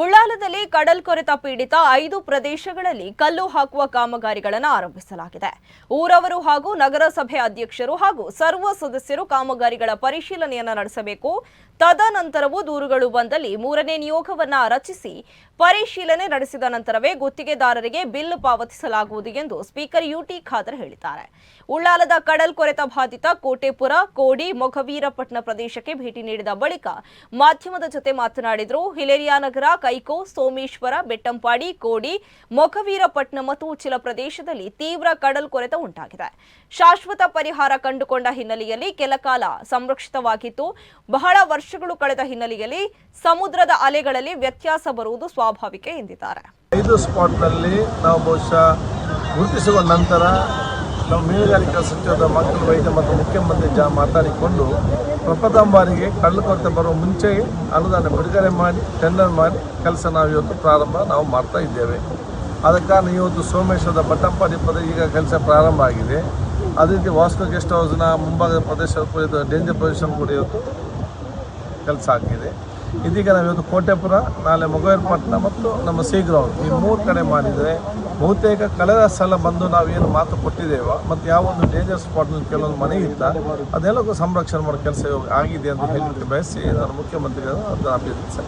ಉಳ್ಳಾಲದಲ್ಲಿ ಕಡಲ್ ಕೊರೆತ ಪೀಡಿತ ಐದು ಪ್ರದೇಶಗಳಲ್ಲಿ ಕಲ್ಲು ಹಾಕುವ ಕಾಮಗಾರಿಗಳನ್ನು ಆರಂಭಿಸಲಾಗಿದೆ. ಊರವರು ಹಾಗೂ ನಗರಸಭೆ ಅಧ್ಯಕ್ಷರು ಹಾಗೂ ಸರ್ವ ಸದಸ್ಯರು ಕಾಮಗಾರಿಗಳ ಪರಿಶೀಲನೆಯನ್ನು ನಡೆಸಬೇಕು. ತದನಂತರವೂ ದೂರುಗಳು ಬಂದಲ್ಲಿ ಮೂರನೇ ನಿಯೋಗವನ್ನ ರಚಿಸಿ ಪರಿಶೀಲನೆ ನಡೆಸಿದ ನಂತರವೇ ಗುತ್ತಿಗೆದಾರರಿಗೆ ಬಿಲ್ ಪಾವತಿಸಲಾಗುವುದು ಎಂದು ಸ್ಪೀಕರ್ ಯುಟಿ ಖಾದರ್ ಹೇಳಿದ್ದಾರೆ. ಉಳ್ಳಾಲದ ಕಡಲ್ ಕೊರೆತ ಬಾಧಿತ ಕೋಟೆಪುರ, ಕೋಡಿ, ಮೊಗವೀರಪಟ್ಟಣ ಪ್ರದೇಶಕ್ಕೆ ಭೇಟಿ ನೀಡಿದ ಬಳಿಕ ಮಾಧ್ಯಮದ ಜೊತೆ ಮಾತನಾಡಿದರು. ಹಿಲೇರಿಯಾನಗರ ಕೈಕೋ, ಸೋಮೇಶ್ವರ, ಬೆಟ್ಟಂಪಾಡಿ, ಕೋಡಿ ಮೊಖವೀರಪಟ್ಟಣ ಮತ್ತು ಉಚ್ಚಿಲ ಪ್ರದೇಶದಲ್ಲಿ ತೀವ್ರ ಕಡಲ್ ಕೊರೆತ ಉಂಟಾಗಿದೆ. ಶಾಶ್ವತ ಪರಿಹಾರ ಕಂಡುಕೊಂಡ ಹಿನ್ನೆಲೆಯಲ್ಲಿ ಕೆಲಕಾಲ ಸಂರಕ್ಷಿತವಾಗಿತ್ತು. ಬಹಳ ವರ್ಷಗಳು ಕಳೆದ ಹಿನ್ನೆಲೆಯಲ್ಲಿ ಸಮುದ್ರದ ಅಲೆಗಳಲ್ಲಿ ವ್ಯತ್ಯಾಸ ಬರುವುದು ಸ್ವಾಭಾವಿಕ ಎಂದಿದ್ದಾರೆ. ಗುರುತಿಸಿಕೊಂಡ ನಂತರ ನಾವು ಮೀನುಗಾರಿಕಾ ಸಚಿವರ ಮಕ್ಕಳ ವೈದ್ಯ ಮತ್ತು ಮುಖ್ಯಮಂತ್ರಿ ಜಾ ಮಾತಾಡಿಕೊಂಡು ಪ್ರಪ್ರಥಮ ಬಾರಿಗೆ ಕಳ್ಳು ಕೊರತೆ ಬರುವ ಮುಂಚೆ ಅನುದಾನ ಬಿಡುಗಡೆ ಮಾಡಿ ಟೆಂಡರ್ ಮಾಡಿ ಕೆಲಸ ನಾವು ಇವತ್ತು ಪ್ರಾರಂಭ ನಾವು ಮಾಡ್ತಾ ಇದ್ದೇವೆ. ಆದ ಕಾರಣ ಇವತ್ತು ಸೋಮೇಶ್ವರದ ಬಟ್ಟಂಪಾಡಿ ಪದ ಈಗ ಕೆಲಸ ಪ್ರಾರಂಭ ಆಗಿದೆ. ಅದೇ ರೀತಿ ವಾಸ್ಕೋ ಗೆಸ್ಟ್ ಹೌಸ್ನ ಮುಂಭಾಗದ ಪ್ರದೇಶ ಡೇಂಜರ್ ಪೊಸಿಷನ್ ಕೂಡ ಇವತ್ತು ಕೆಲಸ ಆಗಿದೆ. ಇದೀಗ ನಾವು ಇವತ್ತು ಕೋಟೆಪುರ, ನಾಳೆ ಮೊಗೇರ್ಪಟ್ಟಣ ಮತ್ತು ನಮ್ಮ ಸಿ ಗ್ರೌಂಡ್ ಈ ಮೂರು ಕಡೆ ಮಾಡಿದರೆ ಬಹುತೇಕ ಕಳೆದ ಸಲ ಬಂದು ನಾವೇನು ಮಾತು ಕೊಟ್ಟಿದ್ದೇವೆ ಮತ್ತು ಯಾವ ಒಂದು ಡೇಂಜರ್ ಸ್ಪಾಟ್ನಲ್ಲಿ ಕೆಲವೊಂದು ಮನೆ ಇತ್ತ ಅದೆಲ್ಲಕ್ಕೂ ಸಂರಕ್ಷಣೆ ಮಾಡೋ ಕೆಲಸ ಆಗಿದೆ ಅಂತ ಹೇಳಲಿಕ್ಕೆ ಬಯಸಿ ನಾನು ಮುಖ್ಯಮಂತ್ರಿಗಳು ಅದನ್ನು ಅಭಿನಂದಿಸ್ತೇನೆ.